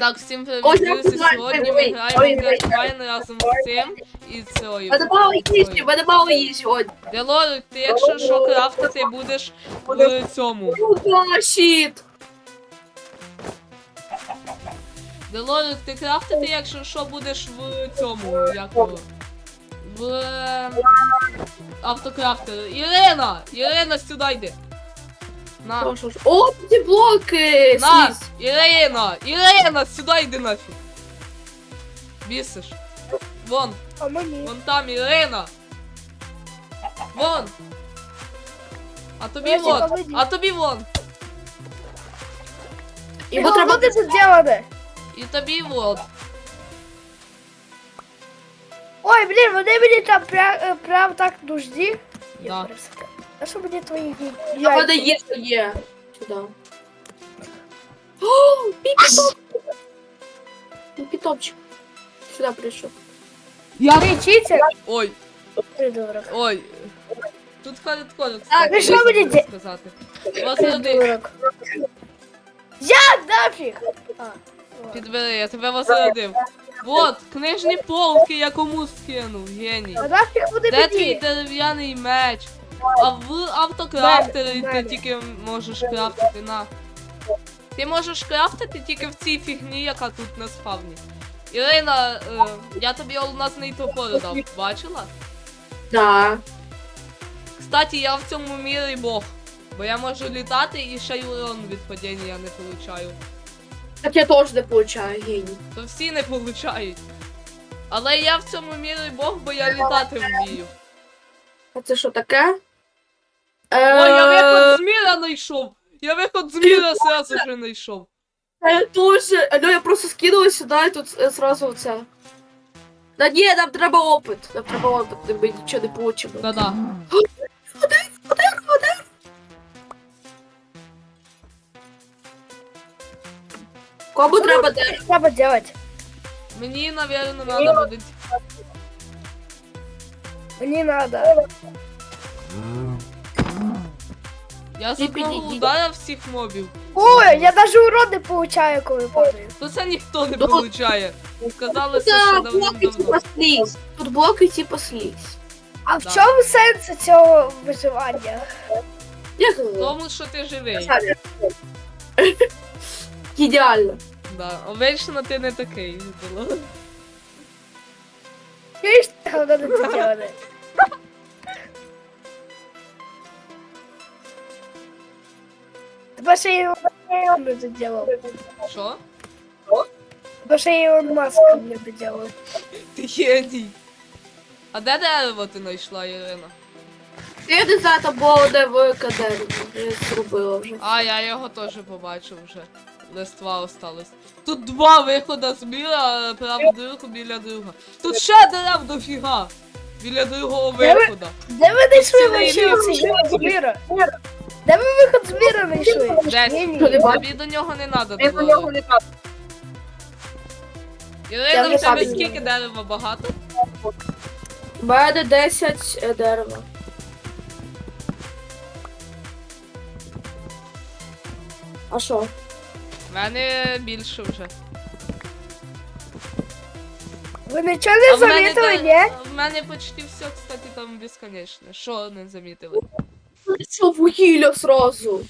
Так, всім привіт, друзі. Сьогодні ми граємо Грайфайн разом з цим і цією. Мене мало їсти, мене мало сьогодні. Делорик, ти якщо що крафтити будеш в цьому. О, щит. Делорик, ти крафтити, якщо що будеш в цьому, як його, в е, автокрафтері. Ірина! Ірина, сюди йди. На. О, ці блоки. На! слізь. Ірина! Ірина, сюди йди нафіг. Бісиш. Вон, А мені. вон там Ірина. Вон. А тобі Бачиш, вон. а мені? А тобі вон. Його треба... буде заділане. І тобі вон. Ой, блін, вони мені там прям, е, прям так нужні. Да. А що мені твої А мене є, що є. Сюди. О, піпітоп. Піпітопчик. Сюди прийшов. Я. Кричите? Ой, Придурок. ой. Тут хардкор, Так, кстати, ви що де- сказати. Ось. Придурок. Я нафіг! А, ладно. Підбери, я тебе возродив. Вот, книжні полки я комусь скинув, геній. А нафіг вони Де твій мені? дерев'яний меч? А в автокрафтері ти тільки можеш крафтити на. Ти можеш крафтити тільки в цій фігні, яка тут на спавні. Ірина, е, я тобі алмазний топор дав, бачила? Да. Кстати, я в цьому мірі бог. Бо я можу літати і ще й урон від падіння не получаю. Так я теж не получаю геній. То всі не получають. Але я в цьому мірі бог, бо я літати вмію. А це що таке? Ой, я Е, виход з міра знайшов! Я виход з міра сразу же знайшов. Я тоже. Ну я просто скинула сюди і тут е, сразу це. Да ні, нам треба опит. Нам треба опит, ми нічого не получимо. Да-да. Кому треба дерево? Що треба делать? Мені, навірно, треба буде. Мені надо. Я з одного удара всіх мобів. Ой, я даже урон не получаю, коли падаю. То це ніхто не Ну, получає. Казалося, що Так, блоки давним-давно. типа сліз. Тут блоки типа сліз. А в Да. чому сенс цього виживання? Як Тому що ти живий. Ідеально. Да. Обично ти не такий. Було. Чуєш, ти говно не заділане? Тебе ще й Ілон не доділав. Що? Тебе ще й Ілон Маск не доділав. Ти геній. А де дерево ти знайшла, Ірина? Я не знаю, там було де велика. Я зробила вже. А, я його теж побачив вже. Листва осталось. Тут два виходи з міра, праву дирку біля друга. Тут ще дерев дофіга! Біля другого виходу. Де ви знайшли Цілий ліс. з міра? Де ви виход з міра знайшли? Тобі до нього не треба Я про нього не бачу. Ірина, в тебе скільки дерева багато? У мене 10 е, дерева. А що? В мене більше вже. Ви нічого не А в мене, замітили, де- ні? в мене почти все, кстати, там безконечно. Що не замітили? Що вугілля сразу?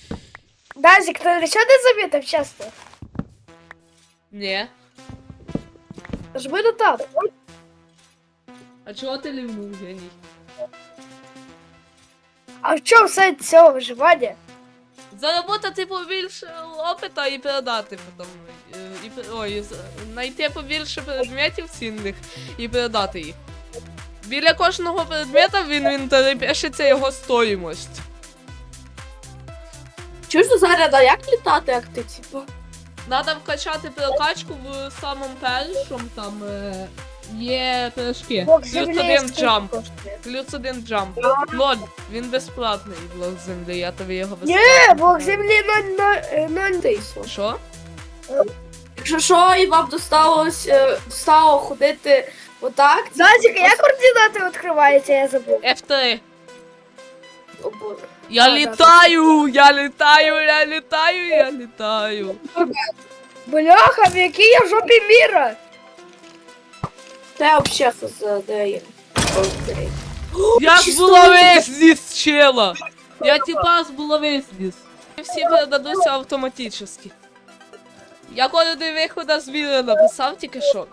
Дазік, ти нічого не замітив, чесно? Ні. Жми на тап. А чого ти лівнув, геній? А в чому сенс цього виживання? Заработати побільше опита і продати потім. Е, І, ой, з- знайти побільше предметів цінних і продати їх. Біля кожного предмета в інвентарі пишеться його стоїмость. Чуєш, ну, зараз, а як літати, як ти, типа? Надо вкачати прокачку в самому першому там е, є пирожки. Плюс один джамп. Плюс один джамп. Ноль. Він безплатний блок землі, я тобі його Ні, безплатно. блок землі 0 Тису. Що? Якщо що, і вам досталось, е, достало ходити отак. Дазік, а як координати відкриваються, я забув. F3. О, Боже. Я Да, да, я літаю, я літаю, я літаю. Бляха, в якій я жопі міра. Та вообще де я? Я ж Чисто булавець зніс чела! Я типа з булавець зніс. Всі передадуться автоматично. Я коли виходу з віри написав тільки що.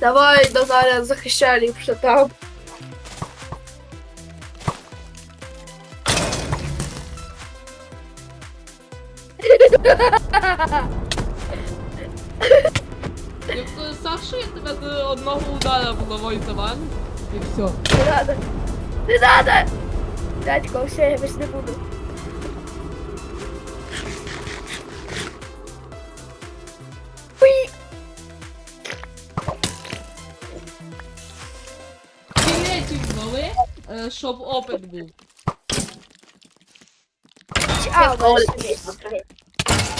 Давай, Назаря, захищай ліпше там. Я сказав, що я тебе з одного удара булавою завалю. І все. Не надо. Не надо. Дядько, все, я більше не буду. Білетів вали, е, щоб опит був. Ось.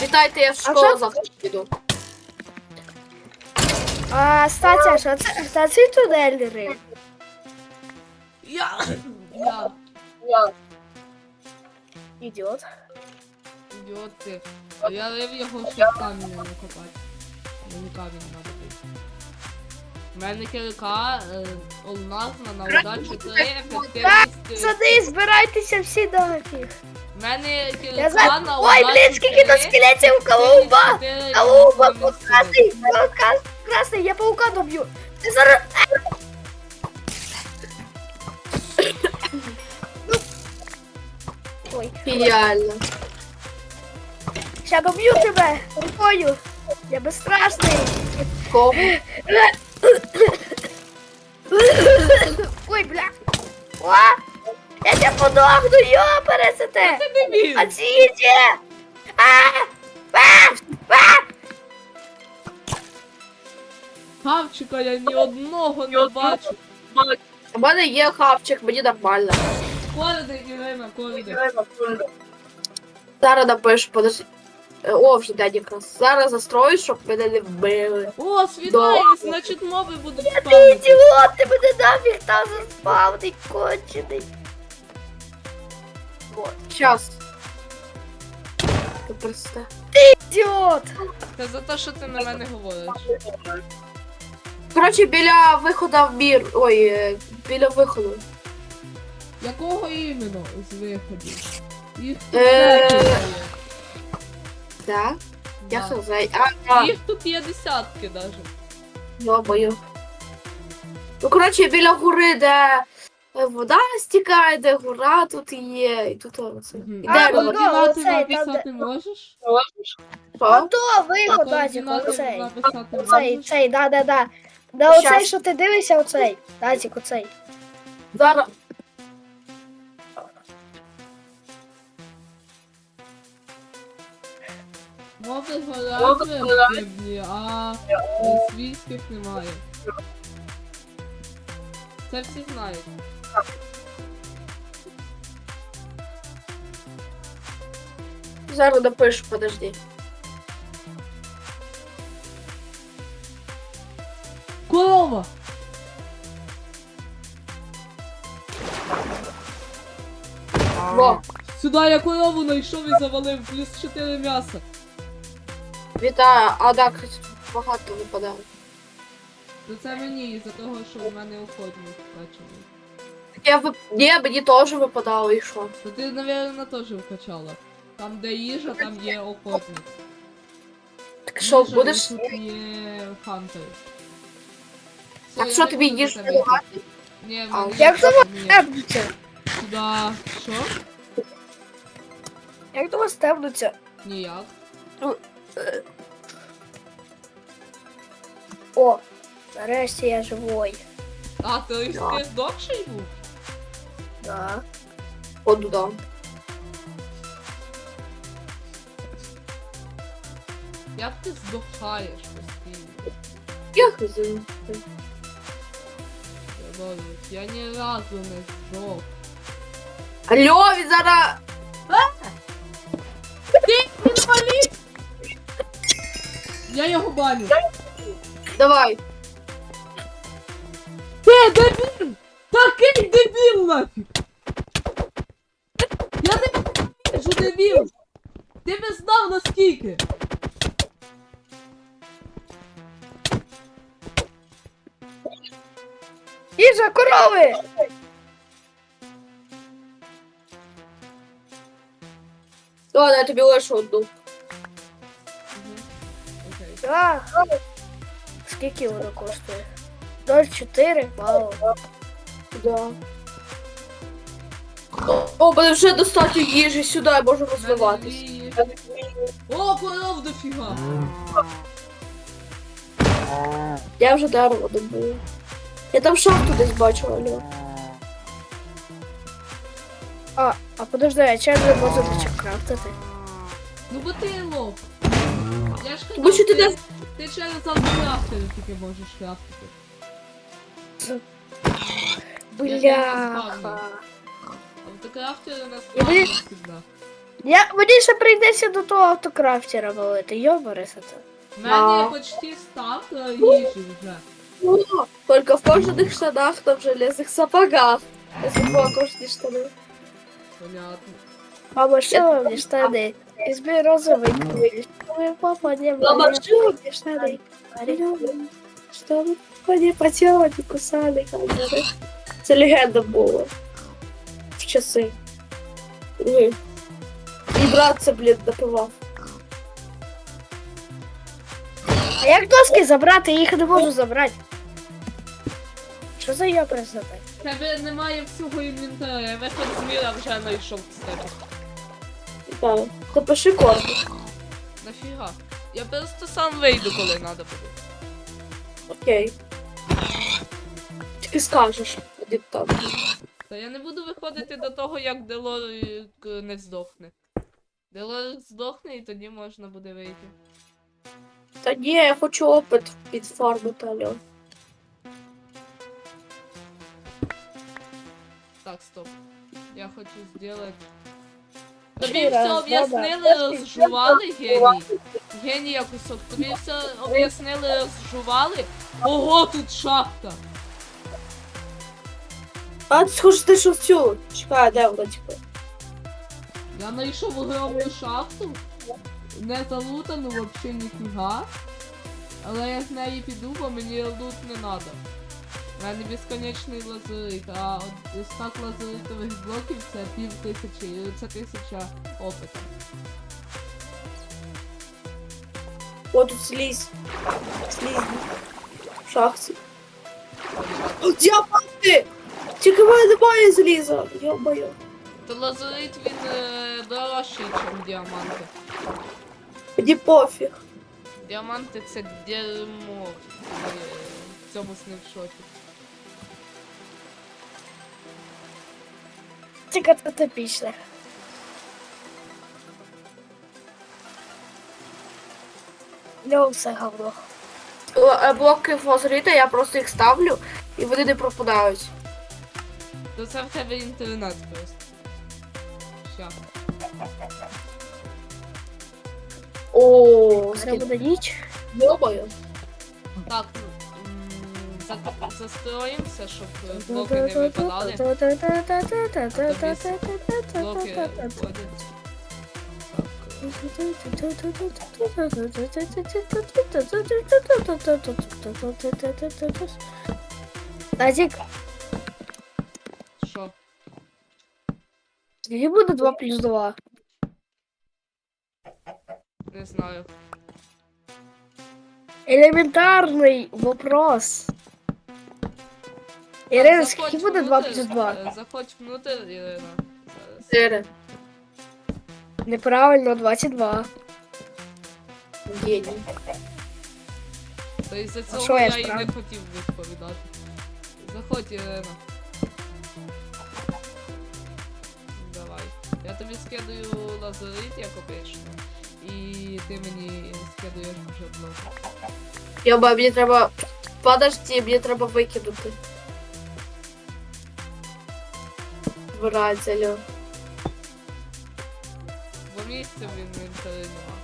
Вітайте, я в що? школу завтра піду. А, Статя, що це? Та це тунелери. Я. Я. Ідіот. Ідіот ти. А я рив його, щоб камінь не копати. Мені камінь треба бити. У мене кирка е, олназна на удачу 3, ефективність. Сади, збирайтеся всі до таких. У мене Я за... на Ой, удачу блін, скільки тут 3, скелетів колуба! ефективність 4, красний, красний, красний, я паука доб'ю. Ти зараз... Ой, Ідеально. ща доб'ю тебе рукою. Я безстрашний. Кому? Ой, бля. О, я тебе подохну, йопересете. Ти дебіл! А ціє! А! А! А! Хавчика я ні одного не бачу. У мене є хавчик, мені нормально. Кориди, Ірина, кориди. Зараз напишу, подожди. Е, О, вже дядь якраз. Зараз застрою, щоб мене не вбили. О, світає, значить моби будуть Ти спавнити. ідіот, ти мене нафіг там заспавний, кончений. Вот. Щас. Ти просто. Ідіот! Це за те, що ти на мене говориш. Коротше, біля виходу в мір. Ой, е, біля виходу. Якого іменно з виходів? Їх тут Е, декілька є. Так? Я Да. хз. А, а, Їх тут є десятки даже. йобаю. Ну, коротше, біля гори, де е, вода стікає, де гора тут є, і тут оце. Мгм. І А, дерево. ну, Координати оцей, там, написати можеш? Що? Ото виход, Дазік, Координати оцей. написати Оцей, можеш? цей, да, да, да. Да, оцей, що ти дивишся, оцей. Дазік, оцей. Зараз. Мови горять активні, а е, свійських немає. Це всі знають. Зараз напишу, подожди. Корова! Во, Сюди я корову знайшов і завалив, плюс 4 м'яса. Вітаю. А так, багато випадає. То це мені із-за того, що у мене охотник вкачаний. Я вип... Ні, мені теж випадало, і що? То ти, напевно, теж вкачала. Там, де їжа, там є охотник. Так що, Їжа, будеш. Тут є хантер. Все, Так я що тобі виходжу їжу не тебе. давати? Ні, А, мені Як ні. Стебнуться. Сюда. Що? Як до вас стебнуться? Ніяк. О, нарешті я живой. А, то й Да. ти здохший був? Да. Ходу дам. Як ти здохаєш постійно? Я. Ловить. Я ні разу не здох. Алло, він зараз. Я його баню. Давай. Ти дебіл! Такий дебіл нафіг! Я не бачу дебіл! Ти би знав наскільки! Їжа, корови! Ладно, я тобі лишу одну. А, скільки воно коштує? 0,4? Вау. Да. О, мене вже достатньо їжі сюди, я можу розвиватись. О, коров дофіга! Я вже дерево добую. Я там шахту десь бачу, алло. А, а подожди, а чим не можу нічого? Ну бо ти лох. Я ж Тому що ти ти, не- ти через автокрафтери тільки можеш крафтити. Бляха. Автокрафтери нас І ви- завжди. Я, мені ще прийдеться до того автокрафтера валити, йобариса це. У мене А. почти стак е, їжі вже. О, Только в кожаних штанах та в железних сапогах. Я забула кожні штани. Понятно. Мама, що мені штани? Візьми розовий куль. Ой, папа, не Мама, мама, що мені штани? Що ви мені по не кусали камери. Це легенда була. В часи. І брат це, блін, напивав. А як доски забрати? Я їх не можу забрати. Що за йобариса так? Тебе немає всього інвентаря, я виход з міра вже знайшов тебе. Так. То пиши корпус. Нафіга? Я просто сам вийду, коли треба буде. Окей. Тільки скажеш. Один там. Та я не буду виходити до того, як Делор е, не здохне. Делор здохне і тоді можна буде вийти. Та ні, я хочу опит підфармити, алло. Так, стоп. Я хочу сделать. Тобі все об'яснили, розжували, геній. Генія кусок. Тобі все об'яснили, розжували. Ого, тут шахта. А ти схоже, ти що в цю. Чекай, де вона, типу? Я знайшов огромну шахту. Не залутану вообще ніфіга. Але я з неї піду, бо мені лут не надо. Мене безконечний лазурит, а от стак лазуритових блоків це пів тисячі, це тисяча опиту. О, тут слізь. Слізь. В шахті. О, Діаманти! Тільки в мене немає заліза. Йо-моє. То лазурит він е, дорожчий, ніж діаманти. Мені пофіг. Діаманти це дерьмо. Е, В цьому снапшоті. Це кататопічне. Ну, все говно. Е, Блоки фосфорита, я просто їх ставлю, і вони не пропадають. То це в тебе інтернет просто. Ща. О, Це буде ніч. Йо-моє. Так, зак- застроїмося, щоб блоки не випадали. Блоки виходять. Так, Тазик, що? скільки буде 2 плюс 2? Не знаю. Елементарний вопрос. Ірина, Так, скільки буде 2 плюс 2? е, Заходь внутрь, Ірина. Зараз. Неправильно, 22. Геній. То із-за цього що я я і не прав? хотів відповідати. Заходь, Ірина. Давай. Я тобі скидаю лазурит, як обично. І ти мені скидуєш вже блок. Йоба, мені треба. Подожди, мені треба викинути. Алло. Бо місця в інвентарі нема.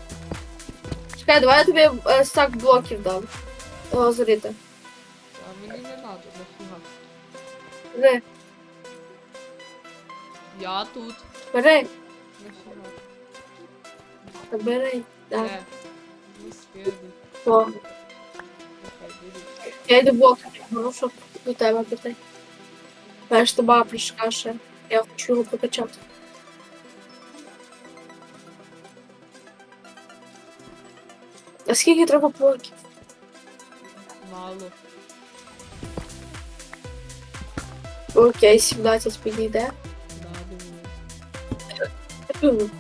Чекай, давай я тобі е, стак блоків дам. Лазурита. А мені не надо, нафіга. Бери, Я тут. бери. Нафіга. Бери. Да. Де? Ну. О, Нехай я йду блок, ну, щоб до тебе піти. Знаєш, то баба прийшла ще. Я хочу його покачати. А скільки треба блоків? Мало. Окей, 17 підійде. Да, думаю.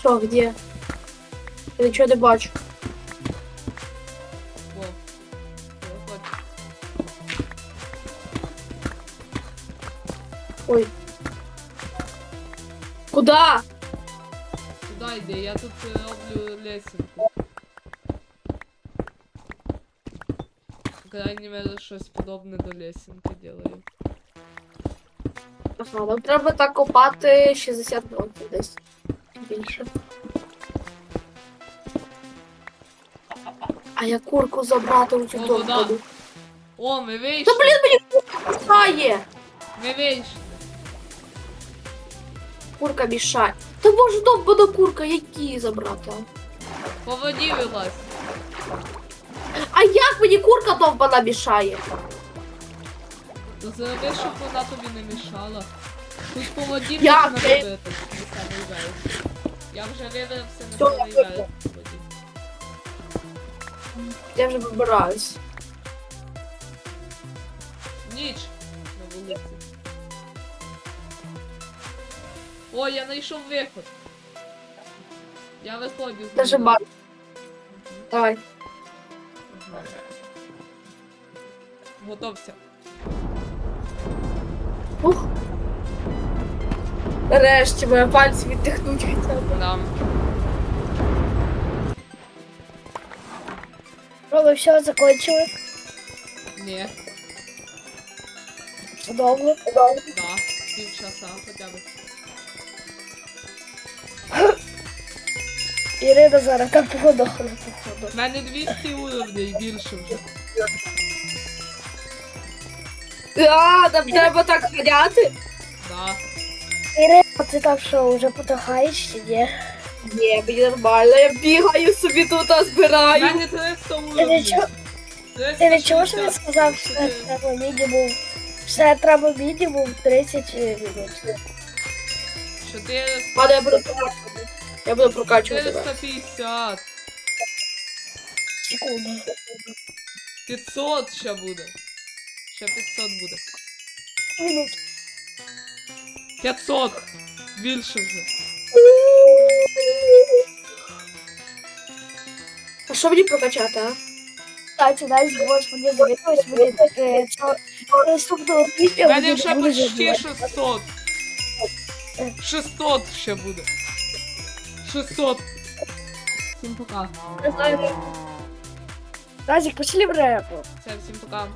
Що, где? Я нічого не бачу. Куда? Сюда йди, я тут е, роблю лесенку. По крайней мере, щось подобне до лесенки делаю. Ага, нам треба так копати 60 років десь. Більше. А я курку забрати у цю О, дом да. ходу. О, ми вийшли! Та блін, мені курка мішає! Ми вийшли! Курка мішає. Та боже, довбана курка, які забрати? а? По воді вилазь! А як мені курка довбана мішає? Зроби, щоб вона тобі не мішала. Тут по воді Як можна ти? робити. Я вже вивівся на Що я. Я вже вибираюсь. Ніч на вулиці. О, я знайшов виход. Я виходжу з Даже нього. бачу. Давай. мгм. Готовся. Ух. Нарешті моя пальці віддихнуть б. Да. Що, ви все закончили? Ні. Довго? Да. Півчаса хоча б. Ірина зараз там подохне, походу. У мене 200 уровней більше вже. А, нам треба так ганяти? Да. Ірина, ти там що, вже подохаєш чи ні? Ні, мені нормально, я бігаю собі тут, а У збираю. мене 300 Ти уровней. нічого, ти нічого що він сказав, що це треба мінімум, що треба мінімум 30 минут. 400. Ладно, я буду прокачувати. Я буду прокачувати тебе. 450. Секунду. 500 ще буде. Ще 500 буде. Минут. 500. Більше вже. А що мені прокачати, а? Кстати, дай зможеш мені завітувати, буде таке, наступного відео мене вже почти забувати. 600. 600 ще буде. 600. Всім пока. Разик. Пошли в репу. Все, всім пока.